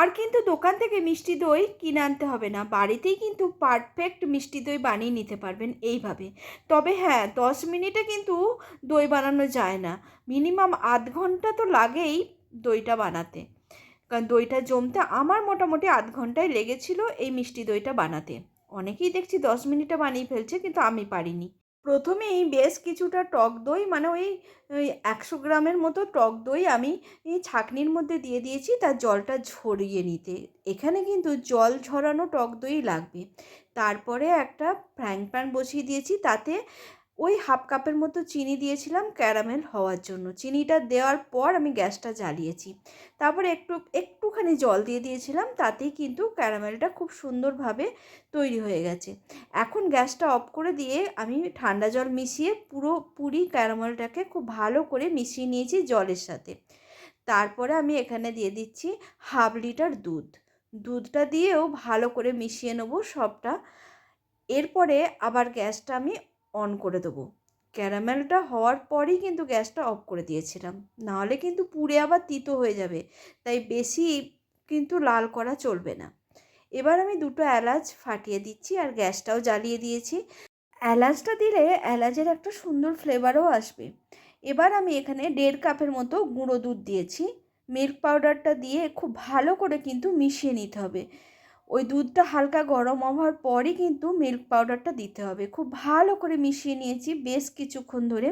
আর কিন্তু দোকান থেকে মিষ্টি দই কিনে আনতে হবে না। বাড়িতেই কিন্তু পারফেক্ট মিষ্টি দই বানিয়ে নিতে পারবেন এইভাবে। তবে হ্যাঁ দশ মিনিটে কিন্তু দই বানানো যায় না। মিনিমাম আধ ঘণ্টা তো লাগেই দইটা বানাতে। কারণ দইটা জমতে আমার মোটামুটি আধ ঘন্টায় লেগেছিল এই মিষ্টি দইটা বানাতে। অনেকেই দেখছি দশ মিনিটে বানিয়ে ফেলছে, কিন্তু আমি পারিনি। প্রথমেই বেশ কিছুটা টক দই মানে ওই একশো গ্রামের মতো টক দই আমি ছাঁকনির মধ্যে দিয়ে দিয়েছি তার জলটা ঝরিয়ে নিতে। এখানে কিন্তু জল ঝরানো টক দই লাগবে। তারপরে একটা ফ্রাইং প্যান বসিয়ে দিয়েছি, তাতে ওই হাফ কাপের মতো চিনি দিয়েছিলাম ক্যারামেল হওয়ার জন্য। চিনিটা দেওয়ার পর আমি গ্যাসটা জ্বালিয়েছি। তারপরে একটু, একটুখানি জল দিয়ে দিয়েছিলাম, তাতেই কিন্তু ক্যারামেলটা খুব সুন্দরভাবে তৈরি হয়ে গেছে। এখন গ্যাসটা অফ করে দিয়ে আমি ঠান্ডা জল মিশিয়ে পুরো পুরি ক্যারামেলটাকে খুব ভালো করে মিশিয়ে নিয়েছি জলের সাথে। তারপরে আমি এখানে দিয়ে দিচ্ছি হাফ লিটার দুধ। দুধটা দিয়েও ভালো করে মিশিয়ে নেব সবটা। এরপরে আবার গ্যাসটা আমি অন করে দেবো। ক্যারামেলটা হওয়ার পরেই কিন্তু গ্যাসটা অফ করে দিয়েছিলাম। নাহলে কিন্তু পুড়ে আবার তিতো হয়ে যাবে, তাই বেশি কিন্তু লাল করা চলবে না। এবার আমি দুটো এলাচ ফাটিয়ে দিচ্ছি আর গ্যাসটাও জ্বালিয়ে দিয়েছি। এলাচটা দিলে এলাচের একটা সুন্দর ফ্লেভারও আসবে। এবার আমি এখানে দেড় কাপের মতো গুঁড়ো দুধ দিয়েছি। মিল্ক পাউডারটা দিয়ে খুব ভালো করে কিন্তু মিশিয়ে নিতে হবে। ওই দুধটা হালকা গরম হওয়ার পরই কিন্তু মিল্ক পাউডারটা দিতে হবে। খুব ভালো করে মিশিয়ে নিয়েছি বেশ কিছুক্ষণ ধরে।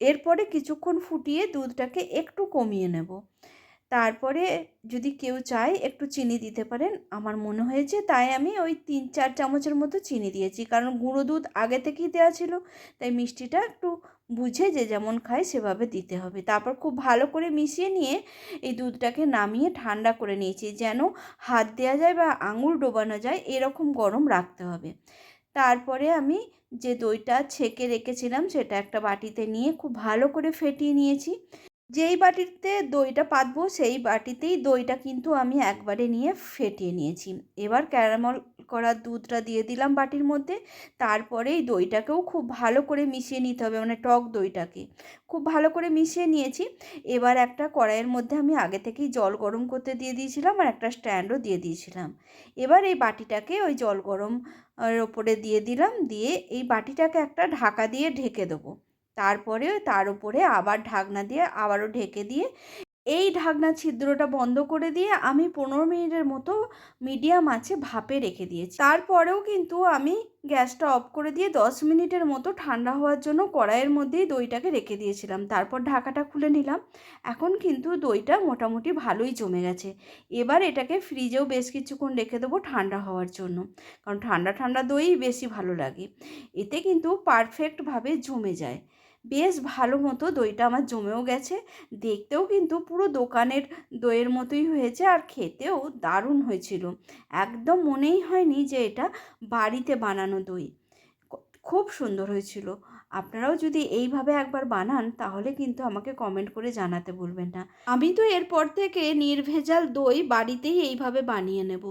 এরপরে কিছুক্ষণ ফুটিয়ে দুধটাকে একটু কমিয়ে নেব। তারপরে যদি কেউ চায় একটু চিনি দিতে পারেন। আমার মনে হয়েছে তাই আমি ওই তিন চার চামচের মতো চিনি দিয়েছি। কারণ গুঁড়ো দুধ আগে থেকেই দেওয়া ছিল, তাই মিষ্টিটা একটু বুঝে যে যেমন খায় সেভাবে দিতে হবে। তারপর খুব ভালো করে মিশিয়ে নিয়ে এই দুধটাকে নামিয়ে ঠান্ডা করে নিয়েছি যেন হাত দেওয়া যায় বা আঙুল ডোবানো যায় এরকম গরম রাখতে হবে। তারপরে আমি যে দইটা ছেঁকে রেখেছিলাম সেটা একটা বাটিতে নিয়ে খুব ভালো করে ফেটিয়ে নিয়েছি। যেই বাটিতে দইটা পাতবো, সেই বাটিতেই দইটা কিন্তু আমি একবারে নিয়ে ফেটিয়ে নিয়েছি। এবার ক্যারামল করা দুধটা দিয়ে দিলাম বাটির মধ্যে। তারপরেই দইটাকেও খুব ভালো করে মিশিয়ে নিতে হবে মানে টক দইটাকে। খুব ভালো করে মিশিয়ে নিয়েছি। এবার একটা কড়াইয়ের মধ্যে আমি আগে থেকেই জল গরম করতে দিয়ে দিয়েছিলাম আর একটা স্ট্যান্ডও দিয়ে দিয়েছিলাম। এবার এই বাটিটাকে ওই জল গরম ওপরে দিয়ে দিলাম। দিয়ে এই বাটিটাকে একটা ঢাকা দিয়ে ঢেকে দেবো। তারপরে তার উপরে আবার ঢাকনা দিয়ে আবারও ঢেকে দিয়ে এই ঢাকনা ছিদ্রটা বন্ধ করে দিয়ে আমি পনেরো মিনিটের মতো মিডিয়াম আছে ভাপে রেখে দিয়েছি। তারপরেও কিন্তু আমি গ্যাসটা অফ করে দিয়ে দশ মিনিটের মতো ঠান্ডা হওয়ার জন্য কড়াইয়ের মধ্যেই দইটাকে রেখে দিয়েছিলাম। তারপর ঢাকাটা খুলে নিলাম। এখন কিন্তু দইটা মোটামুটি ভালোই জমে গেছে। এবার এটাকে ফ্রিজেও বেশ কিছুক্ষণ রেখে দেবো ঠান্ডা হওয়ার জন্য। কারণ ঠান্ডা ঠান্ডা দই বেশি ভালো লাগে। এতে কিন্তু পারফেক্টভাবে জমে যায়। বেশ ভালো মতো দইটা আমার জমেও গেছে। দেখতেও কিন্তু পুরো দোকানের দইয়ের মতোই হয়েছে আর খেতেও দারুণ হয়েছিল। একদম মনেই হয়নি যে এটা বাড়িতে বানানো দই। খুব সুন্দর হয়েছিল। আপনারাও যদি এইভাবে একবার বানান তাহলে কিন্তু আমাকে কমেন্ট করে জানাতে ভুলবেন না। আমি তো এরপর থেকে নির্ভেজাল দই বাড়িতেই এইভাবে বানিয়ে নেব।